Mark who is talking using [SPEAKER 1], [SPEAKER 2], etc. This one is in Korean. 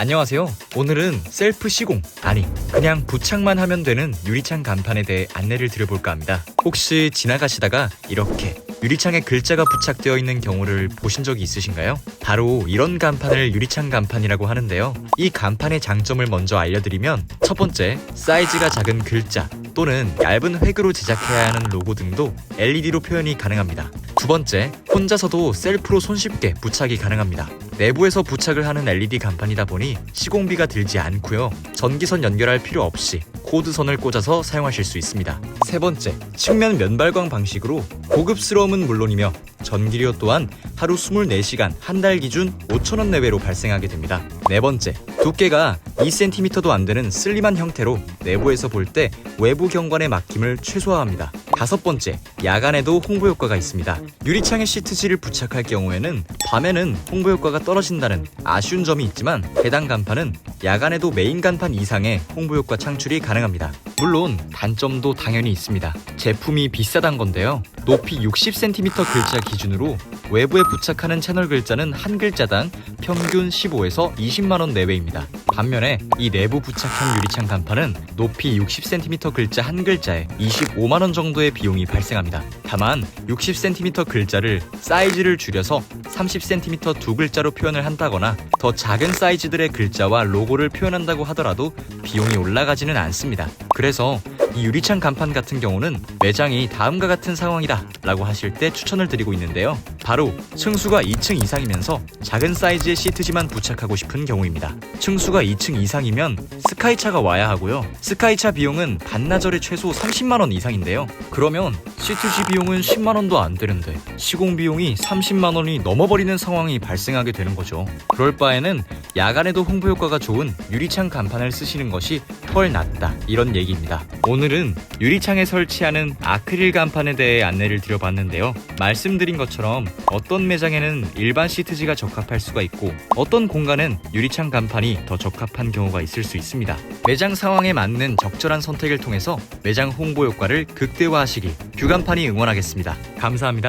[SPEAKER 1] 안녕하세요. 오늘은 셀프 시공, 아니, 그냥 부착만 하면 되는 유리창 간판에 대해 안내를 드려볼까 합니다. 혹시 지나가시다가 이렇게 유리창에 글자가 부착되어 있는 경우를 보신 적이 있으신가요? 바로 이런 간판을 유리창 간판이라고 하는데요. 이 간판의 장점을 먼저 알려드리면 첫 번째, 사이즈가 작은 글자 또는 얇은 획으로 제작해야 하는 로고 등도 LED로 표현이 가능합니다. 두 번째, 혼자서도 셀프로 손쉽게 부착이 가능합니다. 내부에서 부착을 하는 LED 간판이다 보니 시공비가 들지 않고요. 전기선 연결할 필요 없이 코드선을 꽂아서 사용하실 수 있습니다. 세 번째, 측면 면발광 방식으로 고급스러움은 물론이며 전기료 또한 하루 24시간 한 달 기준 5천원 내외로 발생하게 됩니다. 네 번째, 두께가 2cm도 안 되는 슬림한 형태로 내부에서 볼 때 외부 경관의 막힘을 최소화합니다. 다섯 번째, 야간에도 홍보 효과가 있습니다. 유리창에 시트지를 부착할 경우에는 밤에는 홍보 효과가 떨어진다는 아쉬운 점이 있지만 해당 간판은 야간에도 메인 간판 이상의 홍보 효과 창출이 가능합니다. 물론 단점도 당연히 있습니다. 제품이 비싸단 건데요. 높이 60cm 글자 기준으로 외부에 부착하는 채널 글자는 한 글자당 평균 15에서 20만 원 내외입니다. 반면에 이 내부 부착형 유리창 간판은 높이 60cm 글자 한 글자에 25만 원 정도의 비용이 발생합니다. 다만 60cm 글자를 사이즈를 줄여서 30cm 두 글자로 표현을 한다거나 더 작은 사이즈들의 글자와 로고를 표현한다고 하더라도 비용이 올라가지는 않습니다. 그래서 이 유리창 간판 같은 경우는 매장이 다음과 같은 상황이다 라고 하실 때 추천을 드리고 있는데요. 바로 층수가 2층 이상이면서 작은 사이즈의 시트지만 부착하고 싶은 경우입니다. 층수가 2층 이상이면 스카이차가 와야 하고요. 스카이차 비용은 반나절에 최소 30만원 이상인데요. 그러면 시트지 비용은 10만원도 안 되는데 시공 비용이 30만원이 넘어버리는 상황이 발생하게 되는 거죠. 그럴 바에는 야간에도 홍보 효과가 좋은 유리창 간판을 쓰시는 것이 훨 낫다 이런 얘기입니다. 오늘 은 유리창에 설치하는 아크릴 간판에 대해 안내를 드려봤는데요. 말씀드린 것처럼 어떤 매장에는 일반 시트지가 적합할 수가 있고 어떤 공간은 유리창 간판이 더 적합한 경우가 있을 수 있습니다. 매장 상황에 맞는 적절한 선택을 통해서 매장 홍보 효과를 극대화하시길 규간판이 응원하겠습니다. 감사합니다.